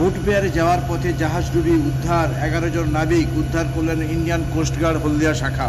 Port যাওয়ার পথে জাহাজ ডুবি উদ্ধার, এগারো জন নাবিক উদ্ধার করলেন ইন্ডিয়ান কোস্টগার্ড হলদিয়া শাখা।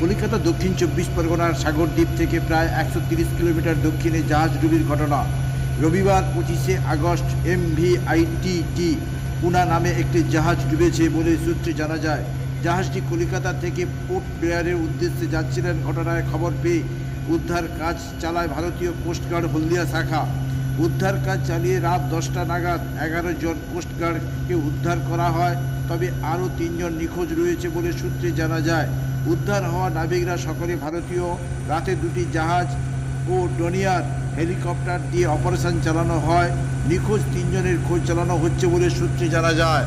কলিকাতা দক্ষিণ চব্বিশ পরগনার সাগরদ্বীপ থেকে প্রায় একশো তিরিশ কিলোমিটার দক্ষিণে জাহাজ ডুবির ঘটনা। রবিবার পঁচিশে August M V ITT Puma নামে একটি জাহাজ ডুবেছে বলে সূত্রে জানা যায়। জাহাজটি কলিকাতা থেকে পোর্ট ব্লেয়ারের উদ্দেশ্যে যাচ্ছিলেন। ঘটনায় খবর পেয়ে উদ্ধার কাজ চালায় ভারতীয় কোস্টগার্ড হলদিয়া শাখা। উদ্ধার কাজ চালিয়ে রাত দশটা নাগাদ এগারো জন কোস্টগার্ডকে উদ্ধার করা হয়, তবে আরও তিনজন নিখোঁজ রয়েছে বলে সূত্রে জানা যায়। উদ্ধার হওয়া নাবিকরা সকলে ভারতীয়। রাতে দুটি জাহাজ ও ডোনিয়ার হেলিকপ্টার দিয়ে অপারেশন চালানো হয়। নিখোঁজ তিনজনের খোঁজ চালানো হচ্ছে বলে সূত্রে জানা যায়।